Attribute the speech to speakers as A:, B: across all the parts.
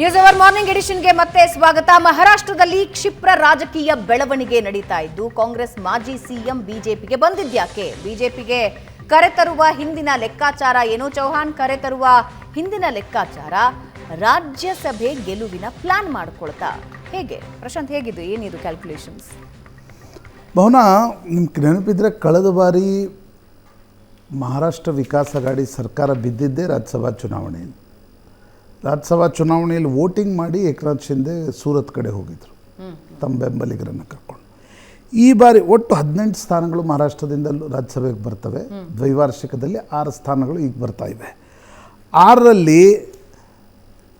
A: News hour morning ಎಡಿಷನ್ಗೆ ಮತ್ತೆ ಸ್ವಾಗತ. ಮಹಾರಾಷ್ಟ್ರದಲ್ಲಿ ಕ್ಷಿಪ್ರ ರಾಜಕೀಯ ಬೆಳವಣಿಗೆ ನಡೀತಾ ಇದ್ದು, ಕಾಂಗ್ರೆಸ್ ಮಾಜಿ ಸಿಎಂ ಬಿಜೆಪಿಗೆ ಬಂದಿದ್ಯಾಕೆ ಬಿಜೆಪಿಗೆ ಕರೆತರುವ ಹಿಂದಿನ ಲೆಕ್ಕಾಚಾರ ಏನು? ಚೌಹಾಣ್ ಕರೆತರುವ ಹಿಂದಿನ ಲೆಕ್ಕಾಚಾರ ರಾಜ್ಯಸಭೆ ಗೆಲುವಿನ ಪ್ಲಾನ್ ಮಾಡ್ಕೊಳ್ತಾ. ಹೇಗೆ? ಪ್ರಶಾಂತ್, ಹೇಗಿದ್ದು? ಏನಿದು ಕ್ಯಾಲ್ಕುಲೇಷನ್ಸ್
B: ಭವನ ನಿಮ್ಗೆ ನೆನಪಿದ್ರೆ ಕಳೆದ ಬಾರಿ ಮಹಾರಾಷ್ಟ್ರ ವಿಕಾಸ ಅಘಾಡಿ ಸರ್ಕಾರ ಬಿದ್ದಿದ್ದೇ ರಾಜ್ಯಸಭಾ ಚುನಾವಣೆಯಲ್ಲಿ ರಾಜ್ಯಸಭಾ ಚುನಾವಣೆಯಲ್ಲಿ ವೋಟಿಂಗ್ ಮಾಡಿ ಏಕನಾಥ್ ಶಿಂದೆ ಸೂರತ್ ಕಡೆ ಹೋಗಿದ್ರು. ತಮ್ಮ ಬೆಂಬಲಿಗರನ್ನು ಕರ್ಕೊಂಡು. ಈ ಬಾರಿ ಒಟ್ಟು ಹದಿನೆಂಟು ಸ್ಥಾನಗಳು ಮಹಾರಾಷ್ಟ್ರದಿಂದ ರಾಜ್ಯಸಭೆಗೆ ಬರ್ತವೆ. ದ್ವೈವಾರ್ಷಿಕದಲ್ಲಿ ಆರು ಸ್ಥಾನಗಳು ಈಗ ಬರ್ತಾ ಇವೆ. ಆರರಲ್ಲಿ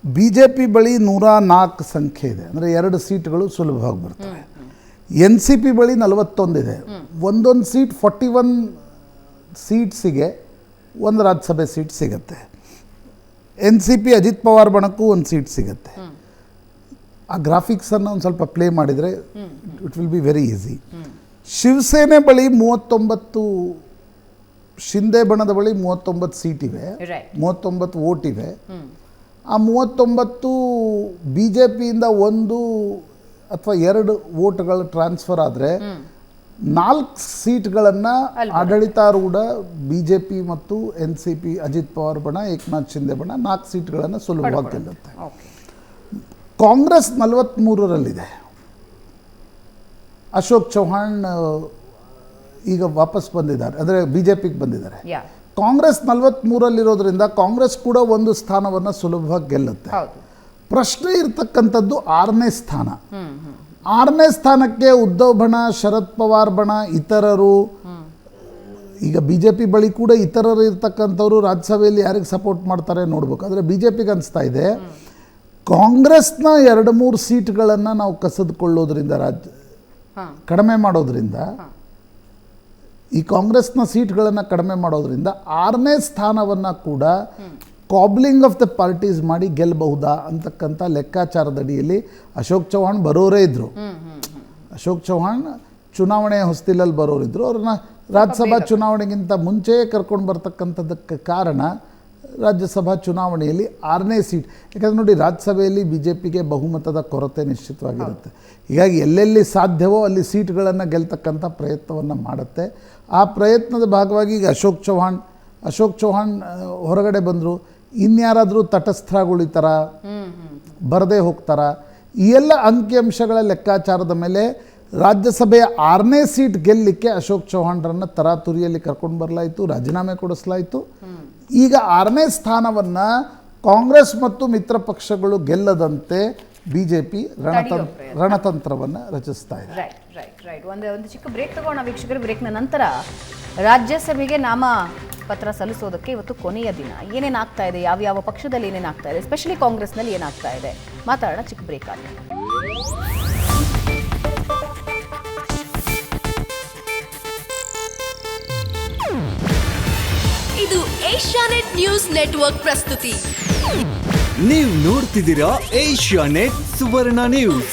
B: ಬಿ ಜೆ ಪಿ ಬಳಿ ನೂರ ನಾಲ್ಕು ಸಂಖ್ಯೆ ಇದೆ. ಅಂದರೆ ಎರಡು ಸೀಟ್ಗಳು ಸುಲಭವಾಗಿ ಬರ್ತವೆ. ಎನ್ ಸಿ ಪಿ ಬಳಿ ನಲವತ್ತೊಂದಿದೆ ಒಂದೊಂದು ಸೀಟ್, ಫಾರ್ಟಿ ಒನ್ ಸೀಟ್ಸಿಗೆ ಒಂದು ರಾಜ್ಯಸಭೆ ಸೀಟ್ ಸಿಗತ್ತೆ. N C P Ajit Pawar ಬಣಕ್ಕೂ ಒಂದು ಸೀಟ್ ಸಿಗುತ್ತೆ. ಆ ಗ್ರಾಫಿಕ್ಸನ್ನು ಒಂದು ಸ್ವಲ್ಪ ಪ್ಲೇ ಮಾಡಿದರೆ it will be very easy Shiv Sena ಬಳಿ ಮೂವತ್ತೊಂಬತ್ತು ಶಿಂದೆ ಬಣದ ಬಳಿ ಮೂವತ್ತೊಂಬತ್ತು ಸೀಟ್ ಇವೆ. ಮೂವತ್ತೊಂಬತ್ತು ವೋಟ್ ಇವೆ. ಆ ಮೂವತ್ತೊಂಬತ್ತು ಬಿ ಜೆ ಪಿಯಿಂದ ಒಂದು ಅಥವಾ ಎರಡು ವೋಟ್ಗಳು ಟ್ರಾನ್ಸ್ಫರ್ ಆದರೆ ನಾಲ್ಕು ಸೀಟ್ಗಳನ್ನು ಆಡಳಿತಾರೂಢ ಬಿ ಜೆ ಪಿ ಮತ್ತು N C P Ajit Pawar ಬಣ ಏಕನಾಥ್ ಶಿಂದೆ ಬಣ ನಾಲ್ಕು ಸೀಟ್ಗಳನ್ನು ಸುಲಭವಾಗಿ ಗೆಲ್ಲುತ್ತೆ. ಕಾಂಗ್ರೆಸ್ ನಲವತ್ತ್ಮೂರರಲ್ಲಿದೆ ಅಶೋಕ್ ಚೌಹಾಣ್ ಈಗ ವಾಪಸ್ ಬಂದಿದ್ದಾರೆ ಅಂದರೆ ಬಿ ಜೆ ಪಿಗೆ ಬಂದಿದ್ದಾರೆ ಕಾಂಗ್ರೆಸ್ ನಲವತ್ತ್ಮೂರಲ್ಲಿರೋದ್ರಿಂದ ಕಾಂಗ್ರೆಸ್ ಕೂಡ ಒಂದು ಸ್ಥಾನವನ್ನು ಸುಲಭವಾಗಿ ಗೆಲ್ಲುತ್ತೆ. ಪ್ರಶ್ನೆ ಇರ್ತಕ್ಕಂಥದ್ದು ಆರನೇ ಸ್ಥಾನ. ಆರನೇ ಸ್ಥಾನಕ್ಕೆ ಉದ್ಧವ್ ಬಣ ಶರದ್ ಪವಾರ್ ಬಣ ಇತರರು. ಈಗ ಬಿ ಜೆ ಪಿ ಬಳಿ ಕೂಡ ಇತರರು ಇರ್ತಕ್ಕಂಥವ್ರು ರಾಜ್ಯಸಭೆಯಲ್ಲಿ ಯಾರಿಗೆ ಸಪೋರ್ಟ್ ಮಾಡ್ತಾರೆ ನೋಡ್ಬೇಕು. ಆದರೆ ಬಿ ಜೆ ಪಿಗೆ ಅನಿಸ್ತಾ ಇದೆ ಕಾಂಗ್ರೆಸ್ನ ಎರಡು ಮೂರು ಸೀಟ್ಗಳನ್ನು ನಾವು ಕಸಿದುಕೊಳ್ಳೋದ್ರಿಂದ ರಾಜ್ಯ ಕಡಿಮೆ ಮಾಡೋದ್ರಿಂದ ಈ ಕಾಂಗ್ರೆಸ್ನ ಸೀಟ್ಗಳನ್ನು ಕಡಿಮೆ ಮಾಡೋದ್ರಿಂದ ಆರನೇ ಸ್ಥಾನವನ್ನು ಕೂಡ ಕಾಬ್ಲಿಂಗ್ ಆಫ್ ದ ಪಾರ್ಟೀಸ್ ಮಾಡಿ ಗೆಲ್ಲಬಹುದಾ ಅಂತಕ್ಕಂಥ ಲೆಕ್ಕಾಚಾರದಡಿಯಲ್ಲಿ ಅಶೋಕ್ ಚೌಹಾಣ್ ಬರೋರೇ ಇದ್ದರು ಅಶೋಕ್ ಚೌಹಾಣ್ ಚುನಾವಣೆ ಹೊಸ್ತಿಲಲ್ಲಿ ಬರೋರಿದ್ರು. ಅವ್ರನ್ನ ರಾಜ್ಯಸಭಾ ಚುನಾವಣೆಗಿಂತ ಮುಂಚೆ ಕರ್ಕೊಂಡು ಬರ್ತಕ್ಕಂಥದ್ದಕ್ಕೆ ಕಾರಣ ರಾಜ್ಯಸಭಾ ಚುನಾವಣೆಯಲ್ಲಿ ಆರನೇ ಸೀಟ್. ಯಾಕಂದ್ರೆ ನೋಡಿ ರಾಜ್ಯಸಭೆಯಲ್ಲಿ ಬಿ ಜೆ ಪಿಗೆ ಬಹುಮತದ ಕೊರತೆ ನಿಶ್ಚಿತವಾಗಿರುತ್ತೆ. ಹೀಗಾಗಿ ಎಲ್ಲೆಲ್ಲಿ ಸಾಧ್ಯವೋ ಅಲ್ಲಿ ಸೀಟ್ಗಳನ್ನು ಗೆಲ್ತಕ್ಕಂಥ ಪ್ರಯತ್ನವನ್ನು ಮಾಡುತ್ತೆ. ಆ ಪ್ರಯತ್ನದ ಭಾಗವಾಗಿ ಈಗ ಅಶೋಕ್ ಚೌಹಾಣ್ ಅಶೋಕ್ ಚೌಹಾಣ್ ಹೊರಗಡೆ ಬಂದರು. ಇನ್ಯಾರಾದರೂ ತಟಸ್ಥರಾಗುಳಿತಾರ ಬರದೇ ಹೋಗ್ತಾರ ಈ ಎಲ್ಲ ಅಂಕಿಅಂಶಗಳ ಲೆಕ್ಕಾಚಾರದ ಮೇಲೆ ರಾಜ್ಯಸಭೆಯ ಆರನೇ ಸೀಟ್ ಗೆಲ್ಲಲಿಕ್ಕೆ ಅಶೋಕ್ ಚೌಹಾಣ್ರನ್ನ ತರಾತುರಿಯಲ್ಲಿ ಕರ್ಕೊಂಡು ಬರಲಾಯಿತು ರಾಜೀನಾಮೆ ಕೊಡಿಸಲಾಯಿತು. ಈಗ ಆರನೇ ಸ್ಥಾನವನ್ನು ಕಾಂಗ್ರೆಸ್ ಮತ್ತು ಮಿತ್ರ ಪಕ್ಷಗಳು ಗೆಲ್ಲದಂತೆ ಬಿ ಜೆ ಪಿ ರಣತಂತ್ರ ರಣತಂತ್ರವನ್ನು ರಚಿಸ್ತಾ ಇದೆ.
A: ರೈಟ್ ರೈಟ್ ರೈಟ್ ಒಂದು ಒಂದು ಚಿಕ್ಕ ಬ್ರೇಕ್ ತಗೋಣ ವೀಕ್ಷಕರ ಬ್ರೇಕ್ನ ನಂತರ ರಾಜ್ಯಸಭೆಗೆ ನಾಮ ಪತ್ರ ಸಲ್ಲಿಸೋದಕ್ಕೆ ಇವತ್ತು ಕೊನೆಯ ದಿನ. ಏನೇನು ಆಗ್ತಾ ಇದೆ? ಯಾವ ಯಾವ ಪಕ್ಷದಲ್ಲಿ ಏನೇನು ಆಗ್ತಾ ಇದೆ? ಎಸ್ಪೆಷಲಿ ಕಾಂಗ್ರೆಸ್ನಲ್ಲಿ ಏನಾಗ್ತಾ ಇದೆ? ಮಾತಾಡೋಣ ಚಿಕ್ಕ ಬ್ರೇಕ್ ಆಗಿ.
C: ಇದು ಏಷ್ಯಾನೆಟ್ ನ್ಯೂಸ್ ನೆಟ್ವರ್ಕ್ ಪ್ರಸ್ತುತಿ.
D: ನೀವು ನೋಡ್ತಿದ್ದೀರಾ ಏಷ್ಯಾ ನೆಟ್ ಸುವರ್ಣ ನ್ಯೂಸ್.